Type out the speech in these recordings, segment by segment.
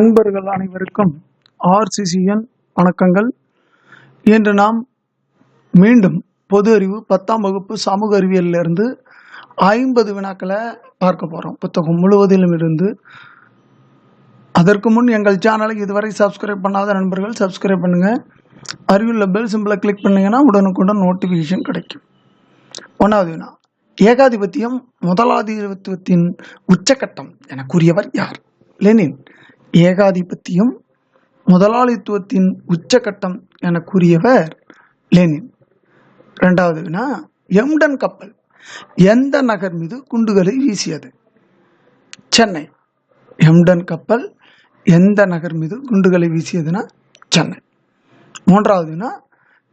நண்பர்கள் அனைவருக்கும் ஆர்சிசிஎன் வணக்கங்கள். இன்று நாம் மீண்டும் பொது அறிவு பத்தாம் வகுப்பு சமூக அறிவியலிருந்து ஐம்பது வினாக்களை பார்க்க போகிறோம் புத்தகம் முழுவதிலும் இருந்து. அதற்கு முன் எங்கள் சேனலை இதுவரை சப்ஸ்கிரைப் பண்ணாத நண்பர்கள் சப்ஸ்கிரைப் பண்ணுங்கள் அறிவுள்ள பெல் சிம்பிளை கிளிக் பண்ணிங்கன்னா உடனுக்குடன் நோட்டிஃபிகேஷன் கிடைக்கும். ஒன்றாவது வினா. ஏகாதிபத்தியம் முதலாதிபத்தியத்தின் உச்சக்கட்டம் என கூறியவர் யார்? லெனின். ஏகாதிபத்தியம் முதலாளித்துவத்தின் உச்சகட்டம் என கூறியவர் லெனின். ரெண்டாவதுனா வினா எம்டன் கப்பல் எந்த நகர் மீது குண்டுகளை வீசியது? சென்னை. எம்டன் கப்பல் எந்த நகர் மீது குண்டுகளை வீசியதுன்னா சென்னை. மூன்றாவதுனா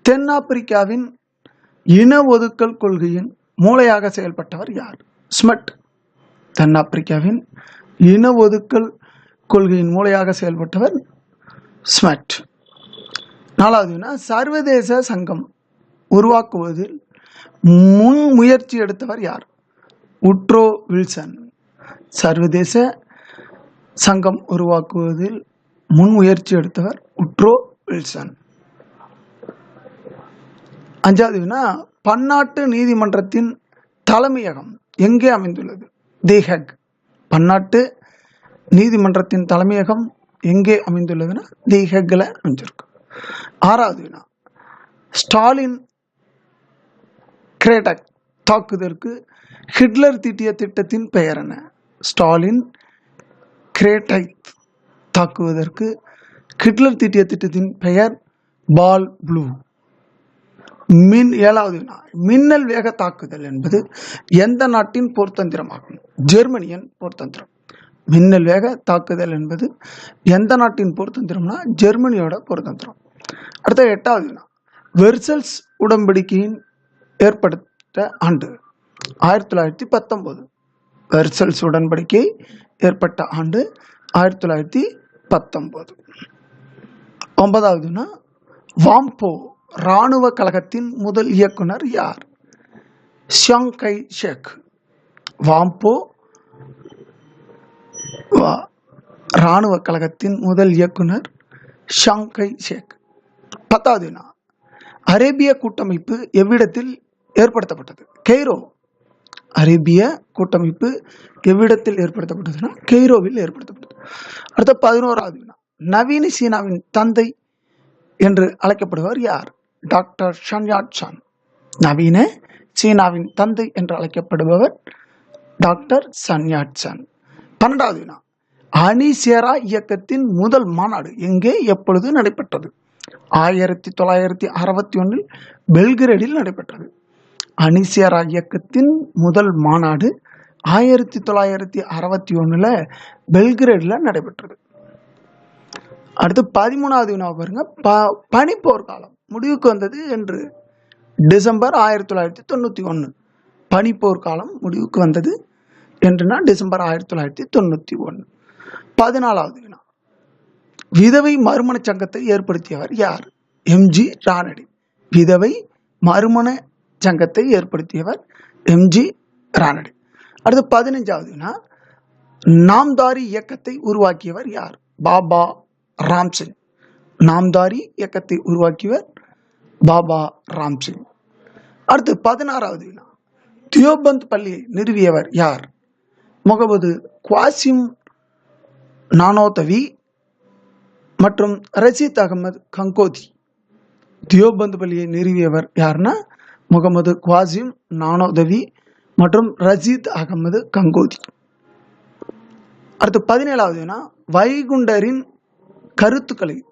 தென்னாப்பிரிக்காவின் இன ஒதுக்கல் கொள்கையின் மூளையாக செயல்பட்டவர் யார்? ஸ்மட். தென்னாப்பிரிக்காவின் இன ஒதுக்கல் கொள்கையின் மூளையாக செயல்பட்டவர் ஸ்மட் நாலாவதுனா சர்வதேச சங்கம் உருவாக்குவதில் முன் முயற்சி எடுத்தவர் யார்? Woodrow Wilson. சர்வதேச சங்கம் உருவாக்குவதில் முன்முயற்சி எடுத்தவர் உட்ரோ வில்சன். அஞ்சாவது வினா பன்னாட்டு நீதிமன்றத்தின் தலைமையகம் எங்கே அமைந்துள்ளது? தி ஹெக். பன்னாட்டு நீதிமன்றத்தின் தலைமையகம் எங்கே அமைந்துள்ளதுன்னா தி ஹெக்கில் அமைஞ்சிருக்கு. ஆறாவது வினா ஸ்டாலின் கிரேட்டக் தாக்குதலுக்கு ஹிட்லர் தீட்டிய திட்டத்தின் பெயர் என்ன? ஸ்டாலின் கிரேட்டை தாக்குவதற்கு ஹிட்லர் தீட்டிய திட்டத்தின் பெயர் பால் ப்ளூ. மின் ஏழாவது வினா மின்னல் வேக தாக்குதல் என்பது எந்த நாட்டின் போர்த்தந்திரமாகும்? ஜெர்மனியன் போர்த்தந்திரம். மின்னல் வேக தாக்குதல் என்பது எந்த நாட்டின் போர்த்தந்திரம்னா ஜெர்மனியோட போர்த்தந்திரம் அடுத்த எட்டாவதுனா வெர்சல்ஸ் உடன்படிக்கையின் ஏற்படுத்த ஆண்டு. ஆயிரத்தி தொள்ளாயிரத்தி பத்தொம்போது வெர்சல்ஸ் உடன்படிக்கை ஏற்பட்ட ஆண்டு ஆயிரத்தி தொள்ளாயிரத்தி பத்தொம்போது ஒன்பதாவதுனா வாம்போ இராணுவ கழகத்தின் முதல் இயக்குனர் யார்? ஷியாங் கை ஷேக். வாம்போ வா- இராணுவ கழகத்தின் முதல் இயக்குனர் ஷாங்கை ஷேக். பத்தாவது வினா. அரேபிய கூட்டமைப்பு எவ்விடத்தில் ஏற்படுத்தப்பட்டது? கெய்ரோ. அரேபிய கூட்டமைப்பு எவ்விடத்தில் ஏற்படுத்தப்பட்டதுன்னா கெய்ரோவில் ஏற்படுத்தப்பட்டது. அடுத்த பதினோராவது வினா. நவீன சீனாவின் தந்தை என்று அழைக்கப்படுவர் யார்? Doctor Sun Yat Sen. நவீன சீனாவின் தந்தை என்று அழைக்கப்படுபவர் டாக்டர் சன்யாட் சான். பன்னெண்டாவது வினா. அணிசேரா இயக்கத்தின் முதல் மாநாடு எங்கே எப்பொழுது நடைபெற்றது? ஆயிரத்தி தொள்ளாயிரத்தி அறுபத்தி ஒன்றில் பெல்கிரேடில் நடைபெற்றது. அணிசேரா இயக்கத்தின் முதல் மாநாடு ஆயிரத்தி தொள்ளாயிரத்தி அறுபத்தி ஒன்றில் பெல்கிரேடில் நடைபெற்றது. அடுத்து பதிமூணாவது வினா பாருங்க. ப பனிப்போர் காலம். முடிவுக்கு வந்தது என்று டிசம்பர் ஆயிரத்தி தொள்ளாயிரத்தி தொண்ணூற்றி ஒன்று. பனிப்போர் காலம் முடிவுக்கு வந்தது என்றுனா டிசம்பர் ஆயிரத்தி தொள்ளாயிரத்தி தொண்ணூற்றி ஒன்று. பதினாலாவது வினா. விதவை மறுமண சங்கத்தை ஏற்படுத்தியவர் யார்? M G Ranade. விதவை மறுமண சங்கத்தை ஏற்படுத்தியவர் எம்ஜி ராணடி. அடுத்து பதினஞ்சாவது வினா. நாம்தாரி இயக்கத்தை உருவாக்கியவர் யார்? பாபா ராம்சிங். நாம்தாரி இயக்கத்தை உருவாக்கியவர் பாபா ராம்சிங். அடுத்து பதினாறாவது வினா. தியோபந்த் பள்ளியை நிறுவியவர் யார்? முகமது குவாசிம் நானோதவி மற்றும் ரஷீத் அகமது கங்கோதி. தியோபந்து பள்ளியை நிறுவியவர் யாருன்னா? முகமது குவாசிம் நானோதவி மற்றும் ரஜீத் அகமது கங்கோதி. அடுத்து பதினேழாவது வைகுண்டரின் கருத்துக்களை.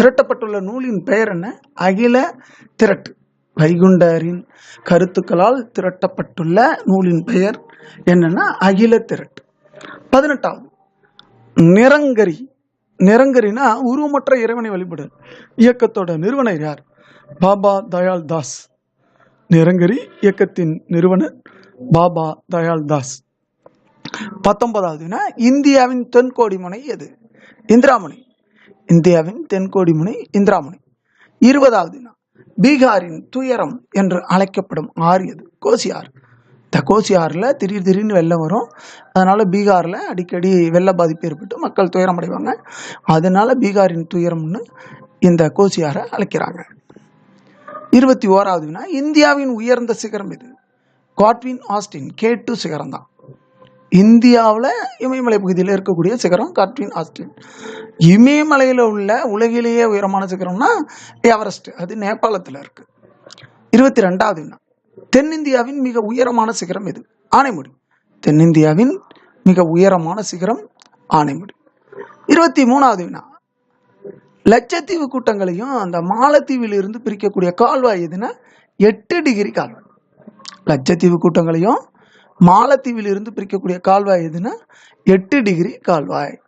திரட்டப்பட்டுள்ள நூலின் பெயர் என்ன? அகில திரட்டு. வைகுண்டரின் கருத்துக்களால் திரட்டப்பட்டுள்ள நூலின் பெயர் என்னன்னா அகில திரட்டு. பதினெட்டாவது. நிரங்கரி. நிரங்கரினா உருவமற்ற இறைவனை வழிபடு இயக்கத்தோட நிறுவனர் யார்? பாபா தயாள் தாஸ். நிரங்கரி இயக்கத்தின் நிறுவனர் பாபா தயாள் தாஸ். பத்தொன்பதாவதுனா இந்தியாவின் தென்கோடி முனை எது? இந்திராமணி இந்தியாவின் தென்கோடி முனை இந்திராமணி இருபதாவதுனா பீகாரின் துயரம் என்று அழைக்கப்படும் ஆறு எது? கோசி ஆறு இந்த கோசி ஆறில் திடீர் திடீர்னு வெள்ளம் வரும். அதனால் பீகாரில் அடிக்கடி வெள்ள பாதிப்பு ஏற்பட்டு மக்கள் துயரம் அடைவாங்க அதனால் பீகாரின் துயரம்னு இந்த கோசி ஆறை அழைக்கிறாங்க. இருபத்தி ஓராவது வினா இந்தியாவின் உயர்ந்த சிகரம் இது காட்வின் ஆஸ்டின் கே டூ சிகரம் தான். இந்தியாவில் இமயமலை பகுதியில் இருக்கக்கூடிய சிகரம் காட்வின் ஆஸ்டின். இமயமலையில் உள்ள உலகிலேயே உயரமான சிகரம்னா எவரெஸ்ட் அது நேபாளத்தில் இருக்குது இருபத்தி ரெண்டாவது வினா தென்னிந்தியாவின் மிக உயரமான சிகரம் எது? ஆனைமுடி. தென்னிந்தியாவின் மிக உயரமான சிகரம் ஆனைமுடி. இருபத்தி மூணாவது வினா. லட்சத்தீவு கூட்டங்களையும் அந்த மாலத்தீவில் இருந்து பிரிக்கக்கூடிய கால்வாய் எதுன்னா எட்டு டிகிரி கால்வாய். லட்சத்தீவு கூட்டங்களையும் மாலத்தீவில் இருந்து பிரிக்கக்கூடிய கால்வாய் எதுன்னா எட்டு டிகிரி கால்வாய்.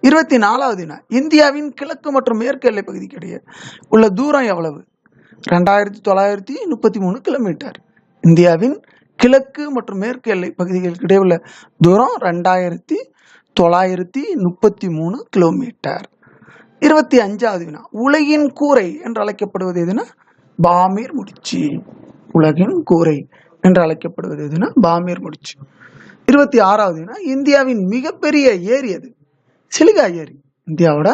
இருபத்தி நாலாவது வினா. இந்தியாவின் கிழக்கு மற்றும் மேற்கு எல்லை பகுதிக்கிடையே உள்ள தூரம் எவ்வளவு? ரெண்டாயிரத்தி தொள்ளாயிரத்தி முப்பத்தி மூணு கிலோமீட்டர். இந்தியாவின் கிழக்கு மற்றும் மேற்கு எல்லை பகுதிகளுக்கு இடையே உள்ள தூரம் ரெண்டாயிரத்தி தொள்ளாயிரத்தி முப்பத்தி மூணு கிலோமீட்டர் இருபத்தி அஞ்சாவது வினா உலகின் கூரை என்று அழைக்கப்படுவது எதுனா? பாமீர் முடிச்சு. உலகின் கூரை என்று அழைக்கப்படுவது எதுனா? பாமீர் முடிச்சு. இருபத்தி ஆறாவது வினா இந்தியாவின் மிகப்பெரிய ஏரி அது சிலிகா ஏரி. இந்தியாவோட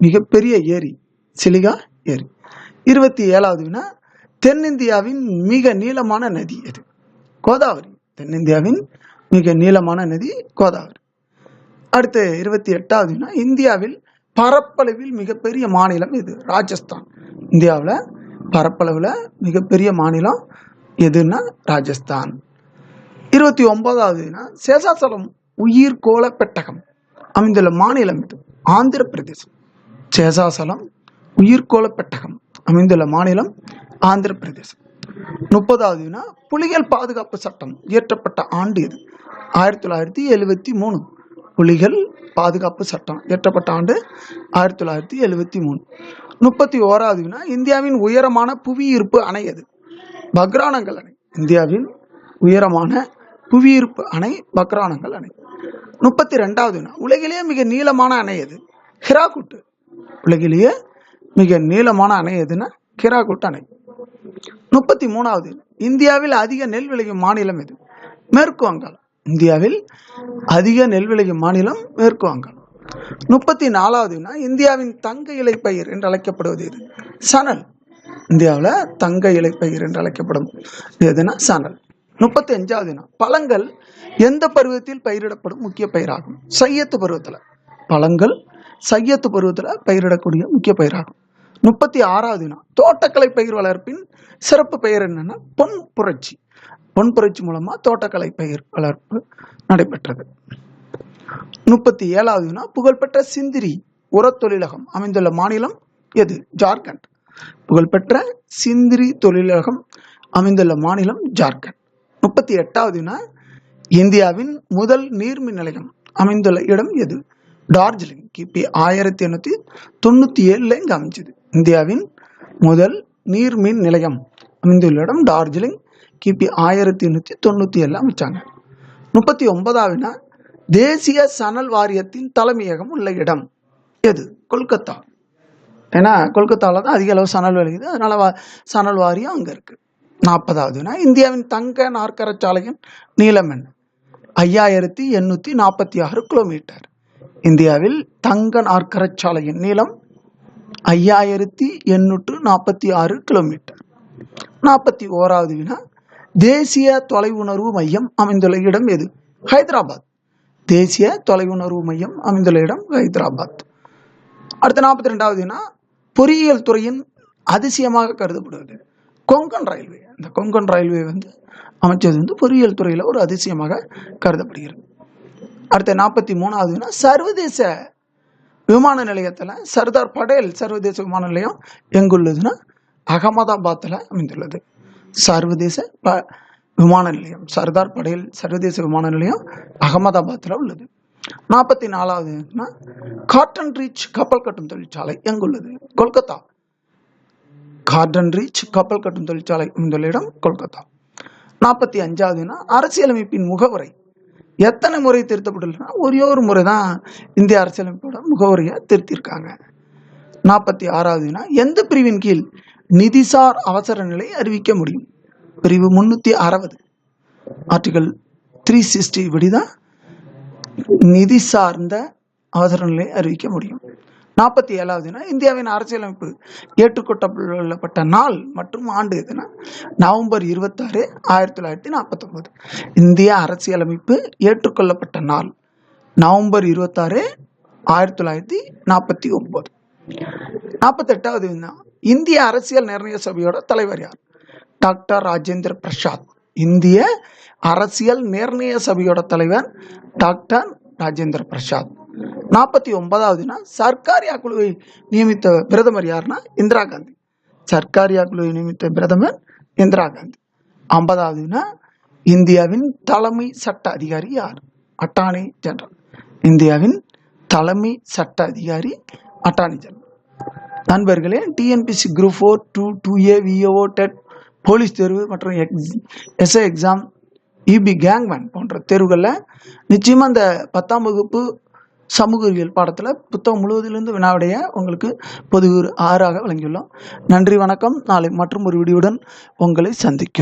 மிகப்பெரிய ஏரி சிலிகா ஏரி. இருபத்தி ஏழாவது வினா தென்னிந்தியாவின் மிக நீளமான நதி எது? கோதாவரி. தென்னிந்தியாவின் மிக நீளமான நதி கோதாவரி. அடுத்து இருபத்தி எட்டாவதுனா இந்தியாவில் பரப்பளவில் மிகப்பெரிய மாநிலம் இது ராஜஸ்தான். இந்தியாவில் பரப்பளவில் மிகப்பெரிய மாநிலம் எதுன்னா ராஜஸ்தான். இருபத்தி ஒன்பதாவதுனா சேசாசலம் சேஷாசலம் உயிர்கோள பெட்டகம் அமைந்துள்ள மாநிலம் இது ஆந்திர பிரதேசம் சேஷாசலம் உயிர்கோள பெட்டகம் அமைந்துள்ள மாநிலம் ஆந்திர பிரதேசம் முப்பதாவது வினா புலிகள் பாதுகாப்பு சட்டம் இயற்றப்பட்ட ஆண்டு இது. ஆயிரத்தி தொள்ளாயிரத்தி எழுவத்தி மூணு. புலிகள் பாதுகாப்பு சட்டம் இயற்றப்பட்ட ஆண்டு ஆயிரத்தி தொள்ளாயிரத்தி எழுவத்தி மூணு. முப்பத்தி ஓராவது வினா இந்தியாவின் உயரமான புவியீர்ப்பு அணை எது? பக்ரானங்கள் அணை. இந்தியாவின் உயரமான புவியீர்ப்பு அணை பக்ரானங்கள் அணை. முப்பத்தி ரெண்டாவது வினா உலகிலேயே மிக நீளமான அணை எது? ஹிராகுட்டு. உலகிலேயே மிக நீளமான அணை எதுன்னா கிராகுட் அணை. முப்பத்தி மூணாவது இந்தியாவில் அதிக நெல் விளையும் மாநிலம் எது? மேற்கு வங்காளம். இந்தியாவில் அதிக நெல் விளையும் மாநிலம் மேற்கு வங்காளம். முப்பத்தி நாலாவதுனா இந்தியாவின் தங்க இலை பயிர் என்று அழைக்கப்படுவது எது? சணல். இந்தியாவில் தங்க இலை பயிர் என்று அழைக்கப்படும் எதுனா? சணல். முப்பத்தி அஞ்சாவதுனா பழங்கள் எந்த பருவத்தில் பயிரிடப்படும் முக்கிய பயிராகும்? சையத்து பருவத்தில். பழங்கள் சையத்து பருவத்தில் பயிரிடக்கூடிய முக்கிய பயிராகும். முப்பத்தி ஆறாவதுனா தோட்டக்கலை பயிர் வளர்ப்பின் சிறப்பு பெயர் என்னன்னா பொன் புரட்சி. பொன் புரட்சி மூலமா தோட்டக்கலை பயிர் வளர்ப்பு நடைபெற்றது. முப்பத்தி ஏழாவதுனா புகழ்பெற்ற சிந்திரி உரத் தொழிலகம் அமைந்துள்ள மாநிலம் எது? ஜார்க்கண்ட். புகழ்பெற்ற சிந்திரி தொழிலகம் அமைந்துள்ள மாநிலம் ஜார்க்கண்ட். முப்பத்தி எட்டாவதுனா இந்தியாவின் முதல் நீர்மின் நிலையம் அமைந்துள்ள இடம் எது? டார்ஜிலிங். கிபி ஆயிரத்தி எண்ணூத்தி தொண்ணூத்தி ஏழுல இங்க அமைஞ்சது. இந்தியாவின் முதல் நீர்மின் நிலையம் அமைந்துள்ள இடம் டார்ஜிலிங் கிபி ஆயிரத்தி எண்ணூற்றி தொண்ணூற்றி ஏழுல அமைச்சாங்க. முப்பத்தி ஒன்பதாவினா தேசிய சணல் வாரியத்தின் தலைமையகம் உள்ள இடம் எது? கொல்கத்தா. ஏன்னா கொல்கத்தாவில் தான் அதிக அளவு சணல் விளையுது. அதனால வா- சணல் வாரியம் அங்கே இருக்குது நாற்பதாவதுனா இந்தியாவின் தங்க நாற்கரச்சாலையின் நீளம் என்ன? ஐயாயிரத்தி எண்ணூற்றி நாற்பத்தி ஆறு கிலோமீட்டர் இந்தியாவில் தங்க நாற்கரச்சாலையின் நீளம் ஐயாயிரத்தி எண்ணூற்று நாற்பத்தி ஆறு கிலோமீட்டர். நாற்பத்தி ஓராவது வினா தேசிய தொலைவுணர்வு மையம் அமைந்துள்ள இடம் எது? ஹைதராபாத். தேசிய தொலைவுணர்வு மையம் அமைந்துள்ள இடம் ஹைதராபாத். அடுத்த நாற்பத்தி ரெண்டாவது வினா பொறியியல் துறையின் அதிசயமாக கருதப்படுவது. கொங்கன் ரயில்வே. இந்த கொங்கன் ரயில்வே வந்து அமைச்சது வந்து பொறியியல் துறையில் ஒரு அதிசயமாக கருதப்படுகிறது. அடுத்த நாற்பத்தி மூணாவதுனா சர்வதேச விமான நிலையத்தில் சர்தார் படேல் சர்வதேச விமான நிலையம் எங்குள்ளதுன்னா அகமதாபாத்தில் அமைந்துள்ளது. சர்வதேச ப விமான நிலையம். சர்தார் படேல் சர்வதேச விமான நிலையம் அகமதாபாத்தில் உள்ளது. நாற்பத்தி நாலாவதுனா காட்டன் ரீச் கப்பல் கட்டும் தொழிற்சாலை எங்குள்ளது? கொல்கத்தா. கார்டன் ரீச் கப்பல் கட்டும் தொழிற்சாலை அமைந்துள்ள இடம் கொல்கத்தா. நாற்பத்தி அஞ்சாவதுனா அரசியலமைப்பின் முகவரை எத்தனை முறை திருத்தப்பட்டுள்ளனா? ஒரே ஒரு முறை தான் இந்திய அரசியலமைப்போட முகவரியை திருத்தியிருக்காங்க. நாற்பத்தி ஆறாவதுனா எந்த பிரிவின் கீழ் நிதிசார் அவசர நிலை அறிவிக்க முடியும்? பிரிவு முன்னூற்றி அறுபது ஆர்டிகல் த்ரீ சிக்ஸ்டி இப்படி தான் நிதி சார்ந்த அவசர நிலை அறிவிக்க முடியும். நாற்பத்தி ஏழாவதுனா இந்தியாவின் அரசியலமைப்பு ஏற்றுக்கொள்ளப்பட்ட நாள் மற்றும் ஆண்டு எதுனா? நவம்பர் இருபத்தாறு ஆயிரத்தி தொள்ளாயிரத்தி நாற்பத்தொம்போது. இந்திய அரசியலமைப்பு ஏற்றுக்கொள்ளப்பட்ட நாள். நவம்பர் இருபத்தாறு ஆயிரத்தி தொள்ளாயிரத்தி நாற்பத்தி ஒம்பது. நாற்பத்தெட்டாவது இந்திய அரசியல் நிர்ணய சபையோட தலைவர் யார்? டாக்டர் ராஜேந்திர பிரசாத். இந்திய அரசியல் நிர்ணய சபையோட தலைவர் டாக்டர் ராஜேந்திர பிரசாத். நாற்பத்தி ஒன்பதாவதுனா சர்க்காரியா குழுவை நியமித்த பிரதமர் யாருன்னா இந்திரா காந்தி. சர்க்காரியா குழுவை நியமித்த பிரதமர் இந்திரா காந்தி. ஐம்பதாவதுனா இந்தியாவின் தலைமை சட்ட அதிகாரி யார்? Attorney general. இந்தியாவின் தலைமை சட்ட அதிகாரி அட்டானி ஜெனரல். நண்பர்களே TNPSC group four two two A VAO TET police தேர்வு மற்றும் X SI exam EB gangman போன்ற தேர்வுகளில் நிச்சயமாக இந்த பத்தாம் வகுப்பு சமூகவியல் பாடத்தில் புத்தகம் முழுவதிலிருந்து வினாவிடைய உங்களுக்கு பொது ஆறாக வழங்கியுள்ளோம் நன்றி வணக்கம். நாளை மற்றும் ஒரு வீடியோடன் உங்களை சந்திக்கும்